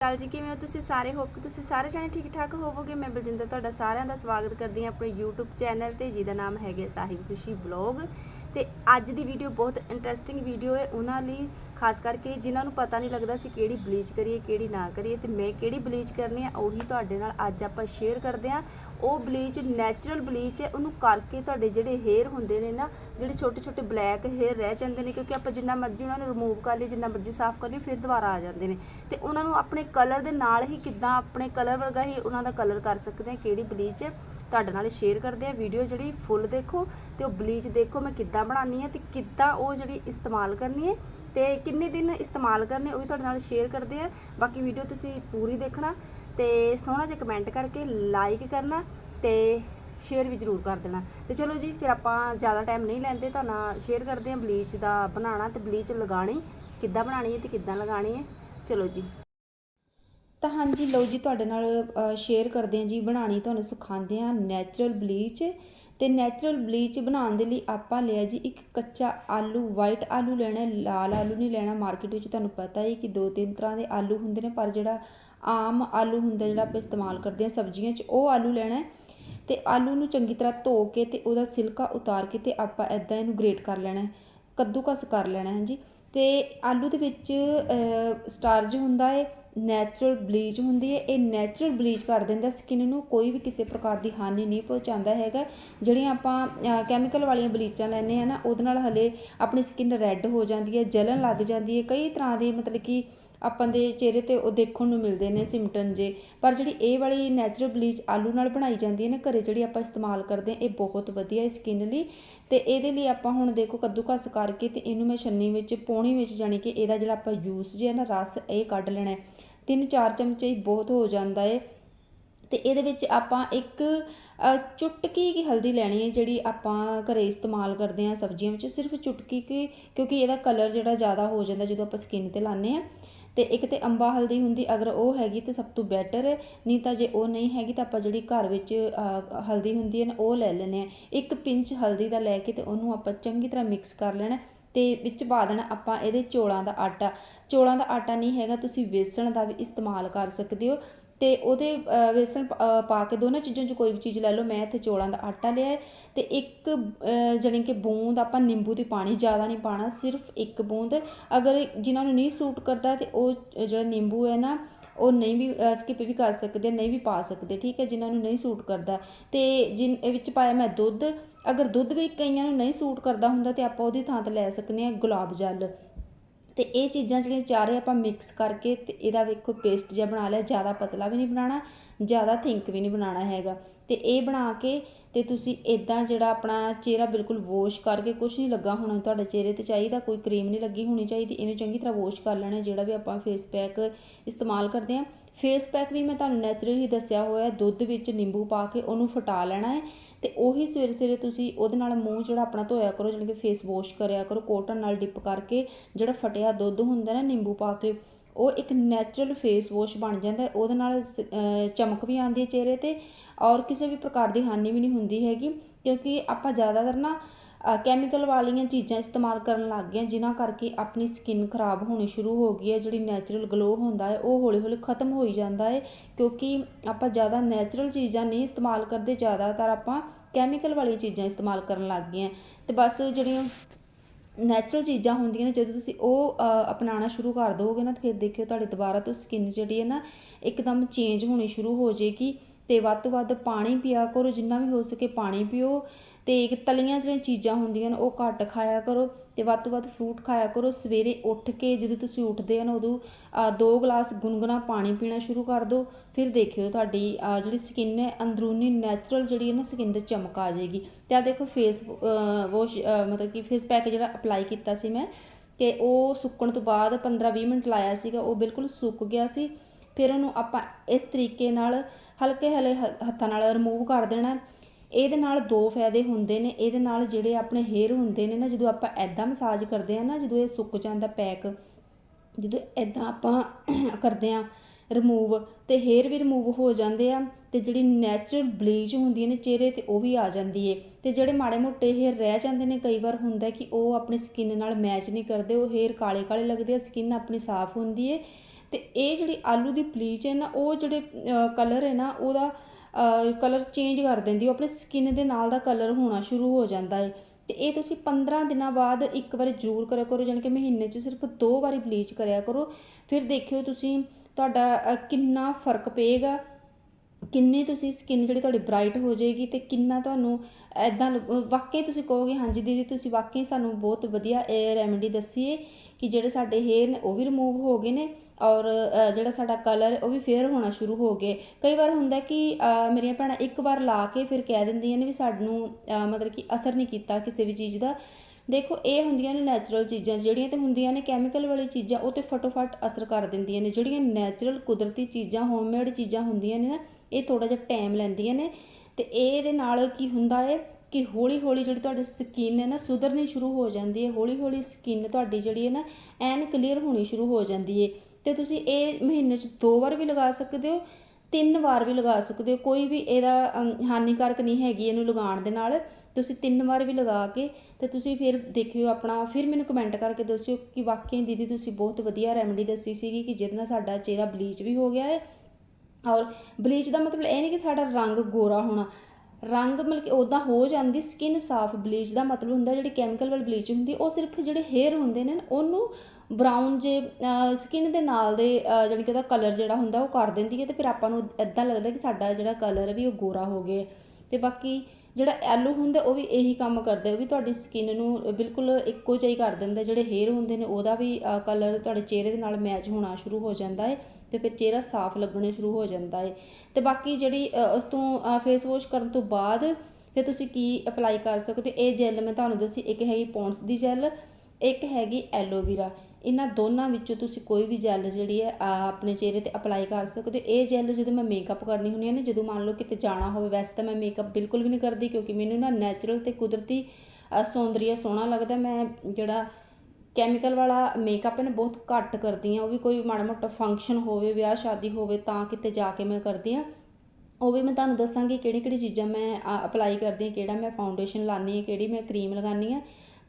ਕਾਲ ਜੀ, ਕਿਵੇਂ ਹੋ ਤੁਸੀਂ ਸਾਰੇ? ਹੋਪ ਕਿ ਤੁਸੀਂ ਸਾਰੇ ਜਾਣੇ ਠੀਕ ਠਾਕ ਹੋਵੋਗੇ? ਮੈਂ ਬਲਜਿੰਦਰ ਤੁਹਾਡਾ ਸਾਰਿਆਂ ਦਾ ਸਵਾਗਤ ਕਰਦੀ ਹਾਂ ਆਪਣੇ YouTube ਚੈਨਲ ਤੇ, ਜਿਹਦਾ ਨਾਮ ਹੈਗਾ ਸਾਹਿਬ ਖੁਸ਼ੀ ਬਲੌਗ ਤੇ ਅੱਜ ਦੀ ਵੀਡੀਓ ਬਹੁਤ ਇੰਟਰਸਟਿੰਗ ਵੀਡੀਓ ਹੈ ਉਹਨਾਂ ਲਈ, ਖਾਸ ਕਰਕੇ ਜਿਨ੍ਹਾਂ ਨੂੰ ਪਤਾ ਨਹੀਂ ਲੱਗਦਾ ਸੀ ਕਿਹੜੀ ਬਲੀਚ ਕਰੀਏ, ਕਿਹੜੀ ਨਾ ਕਰੀਏ। ਤੇ ਮੈਂ ਕਿਹੜੀ ਬਲੀਚ ਕਰਨੀ ਆ, ਉਹੀ ਤੁਹਾਡੇ ਨਾਲ ਅੱਜ ਆਪਾਂ ਸ਼ੇਅਰ ਕਰਦੇ ਹਾਂ। ਉਹ ਬਲੀਚ ਨੈਚੁਰਲ ਬਲੀਚ ਹੈ, ਉਹਨੂੰ ਕਰਕੇ ਤੁਹਾਡੇ ਜਿਹੜੇ ਹੇਅਰ ਹੁੰਦੇ ਨੇ ਨਾ, ਜਿਹੜੇ ਛੋਟੇ ਛੋਟੇ ਬਲੈਕ ਹੇਅਰ ਰਹਿ ਜਾਂਦੇ ਨੇ, ਕਿਉਂਕਿ ਆਪਾਂ ਜਿੰਨਾ ਮਰਜ਼ੀ ਉਹਨਾਂ ਨੂੰ ਰਿਮੂਵ ਕਰ ਲਈ ਜਿੰਨਾ ਮਰਜ਼ੀ ਸਾਫ਼ ਕਰ ਲਈ ਫਿਰ ਦੁਬਾਰਾ ਆ ਜਾਂਦੇ ਨੇ। ਤੇ ਉਹਨਾਂ ਨੂੰ ਆਪਣੇ ਕਲਰ ਦੇ ਨਾਲ ਹੀ ਕਿੱਦਾਂ ਆਪਣੇ ਕਲਰ ਵਰਗਾ ਹੀ ਉਹਨਾਂ ਦਾ ਕਲਰ ਕਰ ਸਕਦੇ ਆ ਕਿਹੜੀ ਬਲੀਚ ਹੈ, ਤੁਹਾਡੇ ਨਾਲ ਸ਼ੇਅਰ ਕਰਦੇ ਆ ਵੀਡੀਓ ਜਿਹੜੀ ਫੁੱਲ ਦੇਖੋ, ਤੇ ਉਹ ਬਲੀਚ ਦੇਖੋ ਮੈਂ ਕਿੱਦਾਂ ਬਣਾਉਣੀ ਹੈ ਤੇ ਕਿੱਦਾਂ ਉਹ ਜਿਹੜੀ ਇਸਤੇਮਾਲ ਕਰਨੀ ਹੈ, ਤੇ ਕਿੰਨੇ ਦਿਨ ਇਸਤੇਮਾਲ ਕਰਨੇ, ਉਹ ਵੀ ਤੁਹਾਡੇ ਨਾਲ ਸ਼ੇਅਰ ਕਰਦੇ ਆ ਬਾਕੀ ਵੀਡੀਓ ਤੁਸੀਂ ਪੂਰੀ ਦੇਖਣਾ ਤੇ ਸੋਹਣਾ ਜਿਹਾ ਕਮੈਂਟ ਕਰਕੇ ਲਾਈਕ ਕਰਨਾ। ਤੇ ਸ਼ੇਅਰ ਵੀ ਜ਼ਰੂਰ ਕਰ ਦੇਣਾ। ਤੇ ਚਲੋ ਜੀ, ਫਿਰ ਆਪਾਂ ਜ਼ਿਆਦਾ ਟਾਈਮ ਨਹੀਂ ਲੈਂਦੇ ਤੁਹਾਨੂੰ ਸ਼ੇਅਰ ਕਰਦੇ ਹਾਂ ਬਲੀਚ ਦਾ ਬਣਾਉਣਾ ਤੇ ਬਲੀਚ ਲਗਾਣੀ ਕਿੱਦਾਂ ਬਣਾਉਣੀ ਹੈ ਤੇ ਕਿੱਦਾਂ ਲਗਾਣੀ ਹੈ। ਚਲੋ ਜੀ। ਤਾਂ ਹਾਂਜੀ, ਲਓ ਜੀ, ਤੁਹਾਡੇ ਨਾਲ ਸ਼ੇਅਰ ਕਰਦੇ ਹਾਂ ਜੀ ਬਣਾਣੀ ਤੁਹਾਨੂੰ ਸਿਖਾਉਂਦੇ ਹਾਂ ਨੈਚੁਰਲ ਬਲੀਚ ਤੇ ਨੈਚੁਰਲ ਬਲੀਚ ਬਣਾਉਣ ਦੇ ਲਈ ਆਪਾਂ ਲਿਆ ਜੀ ਇੱਕ ਕੱਚਾ ਆਲੂ ਵਾਈਟ ਆਲੂ ਲੈਣਾ ਲਾਲ ਆਲੂ ਨਹੀਂ ਲੈਣਾ। ਮਾਰਕੀਟ ਵਿੱਚ ਤੁਹਾਨੂੰ ਪਤਾ ਹੀ ਕਿ ਦੋ ਤਿੰਨ ਤਰ੍ਹਾਂ ਦੇ ਆਲੂ ਹੁੰਦੇ ਨੇ, ਪਰ ਜਿਹੜਾ ਆਮ ਆਲੂ ਹੁੰਦਾ ਜਿਹੜਾ ਆਪਾਂ ਇਸਤੇਮਾਲ ਕਰਦੇ ਹਾਂ ਸਬਜ਼ੀਆਂ 'ਚ, ਉਹ ਆਲੂ ਲੈਣਾ ਹੈ ਤੇ ਆਲੂ ਨੂੰ ਚੰਗੀ ਤਰ੍ਹਾਂ ਧੋ ਕੇ ਤੇ ਉਹਦਾ ਸਿਲਕਾ ਉਤਾਰ ਕੇ ਤੇ ਆਪਾਂ ਐਦਾਂ ਇਹਨੂੰ ਗ੍ਰੇਟ ਕਰ ਲੈਣਾ ਹੈ, ਕੱਦੂਕਸ ਕਰ ਲੈਣਾ ਹੈ ਜੀ ਤੇ ਆਲੂ ਦੇ ਵਿੱਚ ਸਟਾਰਚ ਹੁੰਦਾ ਹੈ, ਨੈਚੁਰਲ ਬਲੀਚ ਹੁੰਦੀ ਹੈ, ਇਹ ਨੈਚੁਰਲ ਬਲੀਚ ਕਰ ਦਿੰਦਾ, ਸਕਿਨ ਨੂੰ ਕੋਈ ਵੀ ਕਿਸੇ ਪ੍ਰਕਾਰ ਦੀ ਹਾਨੀ ਨਹੀਂ ਪਹੁੰਚਾਉਂਦਾ ਹੈਗਾ। ਜਿਹੜੀਆਂ ਆਪਾਂ ਕੈਮੀਕਲ ਵਾਲੀਆਂ ਬਲੀਚਾਂ ਲੈਂਦੇ ਆ ਨਾ, ਉਹਦੇ ਨਾਲ ਹਲੇ ਆਪਣੀ ਸਕਿਨ ਰੈੱਡ ਹੋ ਜਾਂਦੀ ਹੈ ਜਲਨ ਲੱਗ ਜਾਂਦੀ ਹੈ, ਕਈ ਤਰ੍ਹਾਂ ਦੀ ਮਤਲਬ ਕਿ ਆਪਾਂ ਦੇ ਚਿਹਰੇ ਤੇ ਉਹ ਦੇਖਣ ਨੂੰ ਮਿਲਦੇ ਨੇ ਸਿਮਟਨ ਜੇ। ਪਰ ਜਿਹੜੀ ਇਹ ਵਾਲੀ ਨੈਚੁਰਲ ਬਲੀਚ ਆਲੂ ਨਾਲ ਬਣਾਈ ਜਾਂਦੀ ਹੈ ਨਾ ਘਰੇ ਜਿਹੜੀ ਆਪਾਂ ਇਸਤੇਮਾਲ ਕਰਦੇ ਹਾਂ, ਇਹ ਬਹੁਤ ਵਧੀਆ ਹੈ ਸਕਿਨ ਲਈ। ਤੇ ਇਹਦੇ ਲਈ ਆਪਾਂ ਹੁਣ ਦੇਖੋ ਕੱਦੂਕਸ ਕਰਕੇ ਤੇ ਇਹਨੂੰ ਮੈਂ ਛੰਨੀ ਵਿੱਚ, ਪੌਣੀ ਵਿੱਚ ਜਾਣੀ ਕਿ ਇਹਦਾ ਜਿਹੜਾ ਆਪਾਂ ਜੂਸ ਜਿਹਾ ਨਾ, ਰਸ ਇਹ ਕੱਢ ਲੈਣਾ ਹੈ। ਤਿੰਨ ਚਾਰ ਚਮਚੇ ਹੀ ਬਹੁਤ ਹੋ ਜਾਂਦਾ ਹੈ। ਤੇ ਇਹਦੇ ਵਿੱਚ ਆਪਾਂ ਇੱਕ ਚੁਟਕੀ ਕੀ ਹਲਦੀ ਲੈਣੀ ਹੈ ਜਿਹੜੀ ਆਪਾਂ ਘਰੇ ਇਸਤੇਮਾਲ ਕਰਦੇ ਹਾਂ ਸਬਜ਼ੀਆਂ ਵਿੱਚ। ਸਿਰਫ ਚੁਟਕੀ ਕੀ, ਕਿਉਂਕਿ ਇਹਦਾ ਕਲਰ ਜਿਹੜਾ ਜ਼ਿਆਦਾ ਹੋ ਜਾਂਦਾ ਜਦੋਂ ਆਪਾਂ ਸਕਿਨ ਤੇ ਲਾਉਂਦੇ ਆ ਤੇ ਇੱਕ ਤੇ ਅੰਬਾ ਹਲਦੀ ਹੁੰਦੀ, ਅਗਰ ਉਹ ਹੈਗੀ ਤਾਂ ਸਭ ਤੋਂ ਬੈਟਰ ਹੈ। ਨਹੀਂ ਤਾਂ ਜੇ ਉਹ ਨਹੀਂ ਹੈਗੀ ਤਾਂ ਆਪਾਂ ਜਿਹੜੀ ਘਰ ਵਿੱਚ ਹਲਦੀ ਹੁੰਦੀ ਹੈ ਨਾ, ਉਹ ਲੈ ਲੈਂਦੇ ਹਾਂ। ਇੱਕ ਪਿੰਚ ਹਲਦੀ ਦਾ ਲੈ ਕੇ ਤੇ ਉਹਨੂੰ ਆਪਾਂ ਚੰਗੀ ਤਰ੍ਹਾਂ ਮਿਕਸ ਕਰ ਲੈਣਾ ਤੇ ਵਿੱਚ ਪਾ ਦੇਣਾ ਆਪਾਂ ਇਹਦੇ ਚੋਲਾਂ ਦਾ ਆਟਾ। ਚੋਲਾਂ ਦਾ ਆਟਾ ਨਹੀਂ ਹੈਗਾ, ਤੁਸੀਂ ਵੇਸਣ ਦਾ ਵੀ ਇਸਤੇਮਾਲ ਕਰ ਸਕਦੇ ਹੋ। ਤੇ ਉਹਦੇ ਵੇਸਣ ਪਾ ਕੇ ਦੋਨਾਂ ਚੀਜ਼ਾਂ 'ਚ ਕੋਈ ਵੀ ਚੀਜ਼ ਲੈ ਲਓ, ਮੈਂ ਇੱਥੇ ਚੋਲਾਂ ਦਾ ਆਟਾ ਲਿਆ ਤੇ ਇੱਕ ਜਾਣੀ ਕਿ ਬੂੰਦ ਆਪਾਂ ਨਿੰਬੂ ਦੀ ਪਾਣੀ ਜ਼ਿਆਦਾ ਨਹੀਂ ਪਾਣਾ, ਸਿਰਫ ਇੱਕ ਬੂੰਦ। ਅਗਰ ਜਿਨ੍ਹਾਂ ਨੂੰ ਨਹੀਂ ਸੂਟ ਕਰਦਾ ਤੇ ਉਹ ਜਿਹੜਾ ਨਿੰਬੂ ਹੈ ਨਾ ਉਹ ਨਹੀਂ ਵੀ ਸਕਿਪ ਵੀ ਕਰ ਸਕਦੇ, ਨਹੀਂ ਵੀ ਪਾ ਸਕਦੇ, ਠੀਕ ਹੈ, ਜਿਨ੍ਹਾਂ ਨੂੰ ਨਹੀਂ ਸੂਟ ਕਰਦਾ। ਤੇ ਜਿਨ ਵਿੱਚ ਪਾਇਆ ਮੈਂ ਦੁੱਧ। ਅਗਰ ਦੁੱਧ ਵੀ ਕਈਆਂ ਨੂੰ ਨਹੀਂ ਸੂਟ ਕਰਦਾ ਹੁੰਦਾ, ਤੇ ਆਪਾਂ ਉਹਦੀ ਥਾਂ ਤੇ ਲੈ ਸਕਨੇ ਆ ਗੁਲਾਬ ਜਲ। ਤੇ ਇਹ ਚੀਜ਼ਾਂ ਜਿਹੜੀਆਂ ਚਾਰੇ ਆਪਾਂ ਮਿਕਸ ਕਰਕੇ ਤੇ ਇਹਦਾ ਵੇਖੋ ਪੇਸਟ ਜਿਹਾ ਬਣਾ ਲਿਆ, ਜ਼ਿਆਦਾ ਪਤਲਾ ਵੀ ਨਹੀਂ ਬਣਾਉਣਾ, ਜ਼ਿਆਦਾ ਥਿੰਕ ਵੀ ਨਹੀਂ ਬਣਾਉਣਾ ਹੈਗਾ। ਤੇ ਇਹ ਬਣਾ ਕੇ ਤੇ ਤੁਸੀਂ ਇਦਾਂ ਜਿਹੜਾ ਆਪਣਾ ਚਿਹਰਾ ਬਿਲਕੁਲ ਵਾਸ਼ ਕਰਕੇ ਕੁਝ ਨਹੀਂ ਲੱਗਾ ਹੋਣਾ ਤੁਹਾਡੇ ਚਿਹਰੇ ਤੇ ਚਾਹੀਦਾ, ਕੋਈ ਕਰੀਮ ਨਹੀਂ ਲੱਗੀ ਹੋਣੀ ਚਾਹੀਦੀ, ਇਹਨੂੰ ਚੰਗੀ ਤਰ੍ਹਾਂ ਵਾਸ਼ ਕਰ ਲੈਣਾ, ਜਿਹੜਾ ਵੀ ਆਪਾਂ ਫੇਸ ਪੈਕ ਇਸਤੇਮਾਲ ਕਰਦੇ ਹਾਂ। ਫੇਸ ਪੈਕ ਵੀ ਮੈਂ ਤੁਹਾਨੂੰ ਨੈਚੁਰਲੀ ਦੱਸਿਆ ਹੋਇਆ, ਦੁੱਧ ਵਿੱਚ ਨਿੰਬੂ ਪਾ ਕੇ ਉਹਨੂੰ ਫਟਾ ਲੈਣਾ ਹੈ। ਤੇ ਉਹੀ ਸਵੇਰੇ ਸਵੇਰੇ ਤੁਸੀਂ ਉਹਦੇ ਨਾਲ ਮੂੰਹ ਜਿਹੜਾ ਆਪਣਾ ਧੋਇਆ ਕਰੋ, ਜਾਣੀ ਕਿ ਫੇਸ ਵਾਸ਼ ਕਰਿਆ ਕਰੋ ਕੋਟਨ ਨਾਲ ਡਿਪ ਕਰਕੇ ਜਿਹੜਾ ਫਟਿਆ ਦੁੱਧ ਹੁੰਦਾ ਨਾ ਨਿੰਬੂ ਪਾ ਕੇ, ਉਹ ਇੱਕ ਨੈਚੁਰਲ ਫੇਸ ਵਾਸ਼ ਬਣ ਜਾਂਦਾ ਉਹਦੇ ਨਾਲ ਚਮਕ ਵੀ ਆਉਂਦੀ ਹੈ ਚਿਹਰੇ ਤੇ ਔਰ ਕਿਸੇ ਵੀ ਪ੍ਰਕਾਰ ਦੀ ਹਾਨੀ ਵੀ ਨਹੀਂ ਹੁੰਦੀ ਹੈਗੀ ਕਿਉਂਕਿ ਆਪਾਂ ਜ਼ਿਆਦਾਤਰ ਨਾ ਕੈਮੀਕਲ ਵਾਲੀਆਂ ਚੀਜ਼ਾਂ ਇਸਤੇਮਾਲ ਕਰਨ ਲੱਗ ਗਏ ਜਿਨ੍ਹਾਂ ਕਰਕੇ ਆਪਣੀ ਸਕਿਨ ਖਰਾਬ ਹੋਣੀ ਸ਼ੁਰੂ ਹੋ ਗਈ ਹੈ। ਜਿਹੜੀ ਨੈਚੁਰਲ ਗਲੋ ਹੁੰਦਾ ਹੈ, ਉਹ ਹੌਲੀ ਹੌਲੀ ਖਤਮ ਹੋਈ ਜਾਂਦਾ ਹੈ, ਕਿਉਂਕਿ ਆਪਾਂ ਜ਼ਿਆਦਾ ਨੈਚੁਰਲ ਚੀਜ਼ਾਂ ਨਹੀਂ ਇਸਤੇਮਾਲ ਕਰਦੇ, ਜ਼ਿਆਦਾਤਰ ਆਪਾਂ ਕੈਮੀਕਲ ਵਾਲੀਆਂ ਚੀਜ਼ਾਂ ਇਸਤੇਮਾਲ ਕਰਨ ਲੱਗ ਗਏ ਹਾਂ। ਤੇ ਬਸ ਜਿਹੜੀਆਂ ਨੈਚੁਰਲ ਚੀਜ਼ਾਂ ਹੁੰਦੀਆਂ ਨੇ, ਜਦੋਂ ਤੁਸੀਂ ਉਹ ਅਪਣਾਉਣਾ ਸ਼ੁਰੂ ਕਰ ਦੋਗੇ ਨਾ ਫਿਰ ਦੇਖਿਓ ਤੁਹਾਡੀ ਦੁਬਾਰਾ ਤੋਂ ਸਕਿਨ ਜਿਹੜੀ ਹੈ ਨਾ, ਇੱਕਦਮ ਚੇਂਜ ਹੋਣੀ ਸ਼ੁਰੂ ਹੋ ਜਾਏਗੀ। ਤੇ ਵੱਧ ਤੋਂ ਵੱਧ ਪਾਣੀ ਪੀਆ ਕਰੋ, ਜਿੰਨਾ ਵੀ ਹੋ ਸਕੇ ਪਾਣੀ ਪੀਓ। ਤੇ ਤਲੀਆਂ ਜਿਹੜੀਆਂ ਚੀਜ਼ਾਂ ਹੁੰਦੀਆਂ ਨੇ, ਉਹ ਘੱਟ ਖਾਇਆ ਕਰੋ ਤੇ ਵੱਧ ਤੋਂ ਵੱਧ ਫਰੂਟ ਖਾਇਆ ਕਰੋ। ਸਵੇਰੇ ਉੱਠ ਕੇ ਜਦੋਂ ਤੁਸੀਂ ਉੱਠਦੇ ਹੋ ਨਾ, ਉਦੋਂ ਦੋ ਗਲਾਸ ਗੁਨਗੁਨਾ ਪਾਣੀ ਪੀਣਾ ਸ਼ੁਰੂ ਕਰ ਦਿਓ। ਫਿਰ ਦੇਖਿਓ ਤੁਹਾਡੀ ਜਿਹੜੀ ਸਕਿਨ ਹੈ, ਅੰਦਰੂਨੀ ਨੈਚੁਰਲ ਜਿਹੜੀ ਹੈ ਨਾ ਸਕਿਨ ਤੇ ਚਮਕ ਆ ਜਾਏਗੀ। ਤੇ ਆ ਦੇਖੋ ਫੇਸ ਵਾਸ਼ ਮਤਲਬ ਕਿ ਫੇਸ ਪੈਕ ਜਿਹੜਾ ਅਪਲਾਈ ਕੀਤਾ ਸੀ ਮੈਂ, ਤੇ ਉਹ ਸੁੱਕਣ ਤੋਂ ਬਾਅਦ 15-20 ਮਿੰਟ ਲਾਇਆ ਸੀਗਾ, ਉਹ ਬਿਲਕੁਲ ਸੁੱਕ ਗਿਆ ਸੀ। ਫਿਰ ਉਹਨੂੰ ਆਪਾਂ ਇਸ ਤਰੀਕੇ ਨਾਲ ਹਲਕੇ ਹਲੇ ਹੱਥਾਂ ਨਾਲ ਰਿਮੂਵ ਕਰ ਦੇਣਾ। ਇਹਦੇ ਨਾਲ ਦੋ ਫਾਇਦੇ ਹੁੰਦੇ ਨੇ, ਇਹਦੇ ਨਾਲ ਜਿਹੜੇ ਆਪਣੇ ਹੇਅਰ ਹੁੰਦੇ ਨੇ ਨਾ, ਜਦੋਂ ਆਪਾਂ ਐਦਾਂ ਮਸਾਜ ਕਰਦੇ ਆ ਨਾ, ਜਦੋਂ ਇਹ ਸੁੱਕ ਜਾਂਦਾ ਪੈਕ ਜਦੋਂ ਐਦਾਂ ਆਪਾਂ ਕਰਦੇ ਆ ਰਿਮੂਵ ਤੇ ਹੇਅਰ ਵੀ ਰਿਮੂਵ ਹੋ ਜਾਂਦੇ ਆ, ਤੇ ਜਿਹੜੀ ਨੈਚੁਰਲ ਬਲੀਚ ਹੁੰਦੀ ਨੇ ਚਿਹਰੇ ਤੇ ਉਹ ਵੀ ਆ ਜਾਂਦੀ ਏ ਤੇ ਜਿਹੜੇ ਮਾੜੇ ਮੋਟੇ ਹੇਅਰ ਰਹਿ ਜਾਂਦੇ ਨੇ, ਕਈ ਵਾਰ ਹੁੰਦਾ ਕਿ ਉਹ ਆਪਣੀ ਸਕਿਨ ਨਾਲ ਮੈਚ ਨਹੀਂ ਕਰਦੇ, ਉਹ ਹੇਅਰ ਕਾਲੇ ਕਾਲੇ ਲੱਗਦੇ ਆ ਸਕਿਨ ਆਪਣੀ ਸਾਫ਼ ਹੁੰਦੀ ਏ ਤੇ ਇਹ ਜਿਹੜੀ ਆਲੂ ਦੀ ਬਲੀਚ ਹੈ ਨਾ, ਉਹ ਜਿਹੜੇ ਕਲਰ ਹੈ ਨਾ, ਉਹਦਾ ਕਲਰ ਚੇਂਜ ਕਰ ਦਿੰਦੀ, ਉਹ ਆਪਣੇ ਸਕਿਨ ਦੇ ਨਾਲ ਦਾ ਕਲਰ ਹੋਣਾ ਸ਼ੁਰੂ ਹੋ ਜਾਂਦਾ ਹੈ। ਤੇ ਇਹ ਤੁਸੀਂ 15 ਦਿਨਾਂ ਬਾਅਦ ਇੱਕ ਵਾਰੀ ਜ਼ਰੂਰ ਕਰਿਆ ਕਰੋ, ਜਾਣੀ ਕਿ ਮਹੀਨੇ 'ਚ ਸਿਰਫ ਦੋ ਵਾਰੀ ਬਲੀਚ ਕਰਿਆ ਕਰੋ। ਫਿਰ ਦੇਖਿਓ ਤੁਸੀਂ ਤੁਹਾਡਾ ਕਿੰਨਾ ਫ਼ਰਕ ਪਏਗਾ, ਕਿੰਨੀ ਤੁਸੀਂ ਸਕਿਨ ਜਿਹੜੀ ਤੁਹਾਡੀ ਬ੍ਰਾਈਟ ਹੋ ਜਾਏਗੀ ਤੇ ਕਿੰਨਾ ਤੁਹਾਨੂੰ ਐਦਾਂ ਵਾਕਈ ਤੁਸੀਂ ਕਹੋਗੇ, ਹਾਂਜੀ ਦੀਦੀ, ਤੁਸੀਂ ਵਾਕਈ ਸਾਨੂੰ ਬਹੁਤ ਵਧੀਆ ਇਹ ਰੈਮਡੀ ਦੱਸੀ ਹੈ ਕਿ ਜਿਹੜੇ ਸਾਡੇ ਹੇਅਰ ਨੇ ਉਹ ਵੀ ਰਿਮੂਵ ਹੋ ਗਏ ਨੇ ਔਰ ਜਿਹੜਾ ਸਾਡਾ ਕਲਰ ਉਹ ਵੀ ਫੇਅਰ ਹੋਣਾ ਸ਼ੁਰੂ ਹੋ ਗਏ। ਕਈ ਵਾਰ ਹੁੰਦਾ ਕਿ ਮੇਰੀਆਂ ਭੈਣਾਂ ਇੱਕ ਵਾਰ ਲਾ ਕੇ ਫਿਰ ਕਹਿ ਦਿੰਦੀਆਂ ਨੇ ਵੀ ਸਾਨੂੰ ਮਤਲਬ ਕਿ ਅਸਰ ਨਹੀਂ ਕੀਤਾ ਕਿਸੇ ਵੀ ਚੀਜ਼ ਦਾ। ਦੇਖੋ, ਇਹ ਹੁੰਦੀਆਂ ਨੇ ਨੈਚੁਰਲ ਚੀਜ਼ਾਂ, ਜਿਹੜੀਆਂ ਤੇ ਹੁੰਦੀਆਂ ਨੇ ਕੈਮੀਕਲ ਵਾਲੀ ਚੀਜ਼ਾਂ, ਉਹ ਤੇ ਫਟੋਫਟ ਅਸਰ ਕਰ ਦਿੰਦੀਆਂ ਨੇ। ਜਿਹੜੀਆਂ ਨੈਚੁਰਲ ਕੁਦਰਤੀ ਚੀਜ਼ਾਂ ਹੋਮਮੇਡ ਚੀਜ਼ਾਂ ਹੁੰਦੀਆਂ ਨੇ ਨਾ, ਇਹ ਥੋੜਾ ਜਿਹਾ ਟਾਈਮ ਲੈਂਦੀਆਂ ਨੇ। ਤੇ ਇਹਦੇ ਨਾਲ ਕੀ ਹੁੰਦਾ ਹੈ ਕਿ ਹੌਲੀ ਹੌਲੀ ਜਿਹੜੀ ਤੁਹਾਡੀ ਸਕਿਨ ਹੈ ਨਾ ਸੁਧਰਨੀ ਸ਼ੁਰੂ ਹੋ ਜਾਂਦੀ ਹੈ ਹੌਲੀ ਹੌਲੀ ਸਕਿਨ ਤੁਹਾਡੀ ਜਿਹੜੀ ਹੈ ਨਾ ਐਨ ਕਲੀਅਰ ਹੋਣੀ ਸ਼ੁਰੂ ਹੋ ਜਾਂਦੀ ਹੈ। ਤੇ ਤੁਸੀਂ ਇਹ ਮਹੀਨੇ 'ਚ ਦੋ ਵਾਰ ਵੀ ਲਗਾ ਸਕਦੇ ਹੋ, ਤਿੰਨ ਵਾਰ ਵੀ ਲਗਾ ਸਕਦੇ ਹੋ। ਕੋਈ ਵੀ ਇਹਦਾ ਹਾਨੀਕਾਰਕ ਨਹੀਂ ਹੈਗੀ ਇਹਨੂੰ ਲਗਾਉਣ ਦੇ ਨਾਲ। ਤੁਸੀਂ ਤਿੰਨ ਵਾਰ ਵੀ ਲਗਾ ਕੇ ਤੇ ਤੁਸੀਂ ਫਿਰ ਦੇਖਿਓ ਆਪਣਾ, ਫਿਰ ਮੈਨੂੰ ਕਮੈਂਟ ਕਰਕੇ ਦੱਸਿਓ ਕਿ ਵਾਕਈ ਦੀਦੀ ਤੁਸੀਂ ਬਹੁਤ ਵਧੀਆ ਰੈਮਡੀ ਦੱਸੀ ਸੀਗੀ ਕਿ ਜਿਹਦੇ ਨਾਲ ਸਾਡਾ ਚਿਹਰਾ ਬਲੀਚ ਵੀ ਹੋ ਗਿਆ ਹੈ। ਔਰ ਬਲੀਚ ਦਾ ਮਤਲਬ ਇਹ ਨਹੀਂ ਕਿ ਸਾਡਾ ਰੰਗ ਗੋਰਾ ਹੋਣਾ ਰੰਗ ਮਤਲਬ ਕਿ ਉਦਾਂ ਹੋ ਜਾਂਦੀ ਸਕਿਨ ਸਾਫ਼ ਬਲੀਚ ਦਾ ਮਤਲਬ ਹੁੰਦਾ ਜਿਹੜੀ ਕੈਮੀਕਲ ਵਾਲੀ ਬਲੀਚ ਹੁੰਦੀ ਉਹ ਸਿਰਫ ਜਿਹੜੇ ਹੇਅਰ ਹੁੰਦੇ ਨੇ ਉਹਨੂੰ ਬਰਾਊਨ ਜੇ ਸਕਿਨ ਦੇ ਨਾਲ ਦੇ ਅਹ, ਕਿ ਉਹਦਾ ਕਲਰ ਜਿਹੜਾ ਹੁੰਦਾ ਉਹ ਕਰ ਦਿੰਦੀ ਹੈ ਤੇ ਫਿਰ ਆਪਾਂ ਨੂੰ ਇਦਾਂ ਲੱਗਦਾ ਕਿ ਸਾਡਾ ਜਿਹੜਾ ਕਲਰ ਵੀ ਉਹ ਗੋਰਾ ਹੋ ਗਿਆ। ਤੇ ਬਾਕੀ ਜਿਹੜਾ ਐਲੂ ਹੁੰਦਾ, ਉਹ ਵੀ ਇਹੀ ਕੰਮ ਕਰਦਾ, ਉਹ ਵੀ ਤੁਹਾਡੀ ਸਕਿਨ ਨੂੰ ਬਿਲਕੁਲ ਇੱਕੋ ਜਿਹਾ ਹੀ ਕਰ ਦਿੰਦਾ, ਜਿਹੜੇ ਹੇਅਰ ਹੁੰਦੇ ਨੇ, ਉਹਦਾ ਵੀ ਕਲਰ ਤੁਹਾਡੇ ਚਿਹਰੇ ਦੇ ਨਾਲ ਮੈਚ ਹੋਣਾ ਸ਼ੁਰੂ ਹੋ ਜਾਂਦਾ ਹੈ ਤੇ ਫਿਰ ਚਿਹਰਾ ਸਾਫ਼ ਲੱਗਣੇ ਸ਼ੁਰੂ ਹੋ ਜਾਂਦਾ ਹੈ ਤੇ ਬਾਕੀ ਜਿਹੜੀ ਉਸ ਤੋਂ ਫੇਸ ਵਾਸ਼ ਕਰਨ ਤੋਂ ਬਾਅਦ ਫਿਰ ਤੁਸੀਂ ਕੀ ਅਪਲਾਈ ਕਰ ਸਕਦੇ ਹੋ? ਇਹ ਜੈਲ ਮੈਂ ਤੁਹਾਨੂੰ ਦੱਸੀ, ਇੱਕ ਹੈਗੀ ਪੌਂਡਸ ਦੀ ਜੈਲ ਇੱਕ ਹੈਗੀ ਐਲੋਵੀਰਾ ਇਹਨਾਂ ਦੋਨਾਂ ਵਿੱਚੋਂ ਤੁਸੀਂ ਕੋਈ ਵੀ ਜੈਲ ਜਿਹੜੀ ਹੈ ਆਪਣੇ ਚਿਹਰੇ ਤੇ ਅਪਲਾਈ ਕਰ ਸਕਦੇ ਹੋ। ਇਹ ਜੈਲ ਜਦੋਂ ਮੈਂ ਮੇਕਅਪ ਕਰਨੀ ਹੁੰਦੀ ਹੈ ਨਾ, ਜਦੋਂ ਮੰਨ ਲਓ ਕਿਤੇ ਜਾਣਾ ਹੋਵੇ, ਵੈਸੇ ਤਾਂ ਮੈਂ ਮੇਕਅਪ ਬਿਲਕੁਲ ਵੀ ਨਹੀਂ ਕਰਦੀ ਕਿਉਂਕਿ ਮੈਨੂੰ ਨਾ ਨੈਚੁਰਲ ਤੇ ਕੁਦਰਤੀ ਸੌਂਦਰੀਆ ਸੋਹਣਾ ਲੱਗਦਾ। ਮੈਂ ਜਿਹੜਾ ਕੈਮੀਕਲ ਵਾਲਾ ਮੇਕਅਪ ਹੈ ਨਾ, ਬਹੁਤ ਘੱਟ ਕਰਦੀ ਹਾਂ। ਉਹ ਵੀ ਕੋਈ ਮਾੜਾ ਮੋਟਾ ਫੰਕਸ਼ਨ ਹੋਵੇ, ਵਿਆਹ ਸ਼ਾਦੀ ਹੋਵੇ, ਤਾਂ ਕਿਤੇ ਜਾ ਕੇ ਮੈਂ ਕਰਦੀ ਹਾਂ। ਉਹ ਵੀ ਮੈਂ ਤੁਹਾਨੂੰ ਦੱਸਾਂਗੀ ਕਿਹੜੀ ਕਿਹੜੀ ਚੀਜ਼ਾਂ ਮੈਂ ਅਪਲਾਈ ਕਰਦੀ ਹਾਂ, ਕਿਹੜਾ ਮੈਂ ਫਾਊਂਡੇਸ਼ਨ ਲਾਉਂਦੀ ਹਾਂ, ਕਿਹੜੀ ਮੈਂ ਕਰੀਮ ਲਗਾਉਂਦੀ ਹਾਂ।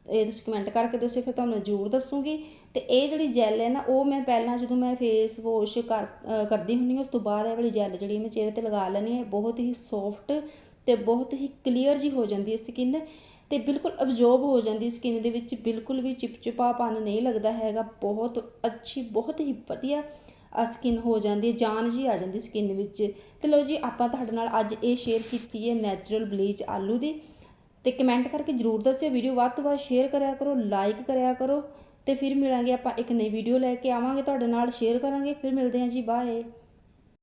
ਇਹ ਤੁਸੀਂ ਕਮੈਂਟ ਕਰਕੇ ਦੱਸਿਓ, ਫਿਰ ਤੁਹਾਨੂੰ ਜ਼ਰੂਰ ਦੱਸੂਗੀ। ਅਤੇ ਇਹ ਜਿਹੜੀ ਜੈੱਲ ਹੈ ਨਾ, ਉਹ ਮੈਂ ਪਹਿਲਾਂ ਜਦੋਂ ਮੈਂ ਫੇਸ ਵਾਸ਼ ਕਰ ਕਰਦੀ ਹੁੰਦੀ ਹਾਂ, ਉਸ ਤੋਂ ਬਾਅਦ ਇਹ ਵਾਲੀ ਜੈੱਲ ਜਿਹੜੀ ਮੈਂ ਚਿਹਰੇ ਤੇ ਲਗਾ ਲੈਂਦੀ ਹਾਂ ਬਹੁਤ ਹੀ ਸੋਫਟ ਅਤੇ ਬਹੁਤ ਹੀ ਕਲੀਅਰ ਜੀ ਹੋ ਜਾਂਦੀ ਹੈ ਸਕਿਨ ਅਤੇ ਬਿਲਕੁਲ ਅਬਜ਼ੋਰਬ ਹੋ ਜਾਂਦੀ ਸਕਿਨ ਦੇ ਵਿੱਚ, ਬਿਲਕੁਲ ਵੀ ਚਿਪਚਿਪਾਪਨ ਨਹੀਂ ਲੱਗਦਾ ਹੈਗਾ, ਬਹੁਤ ਅੱਛੀ, ਬਹੁਤ ਹੀ ਵਧੀਆ ਸਕਿਨ ਹੋ ਜਾਂਦੀ ਹੈ, ਜਾਨ ਜੀ ਆ ਜਾਂਦੀ ਸਕਿਨ ਵਿੱਚ। ਤੇ ਲਓ ਜੀ, ਆਪਾਂ ਤੁਹਾਡੇ ਨਾਲ ਅੱਜ ਇਹ ਸ਼ੇਅਰ ਕੀਤੀ ਹੈ ਨੈਚੁਰਲ ਬਲੀਚ ਆਲੂ ਦੀ। ਤੇ ਕਮੈਂਟ ਕਰਕੇ ਜਰੂਰ ਦੱਸਿਓ ਵੀਡੀਓ ਵੱਧ ਤੋਂ ਵੱਧ ਸ਼ੇਅਰ ਕਰਿਆ ਕਰੋ ਲਾਈਕ ਕਰਿਆ ਕਰੋ। ਤੇ ਫਿਰ ਮਿਲਾਂਗੇ ਆਪਾਂ ਇੱਕ ਨਈ ਵੀਡੀਓ ਲੈ ਕੇ ਆਵਾਂਗੇ, ਤੁਹਾਡੇ ਨਾਲ ਸ਼ੇਅਰ ਕਰਾਂਗੇ, ਫਿਰ ਮਿਲਦੇ ਹਾਂ ਜੀ ਬਾਏ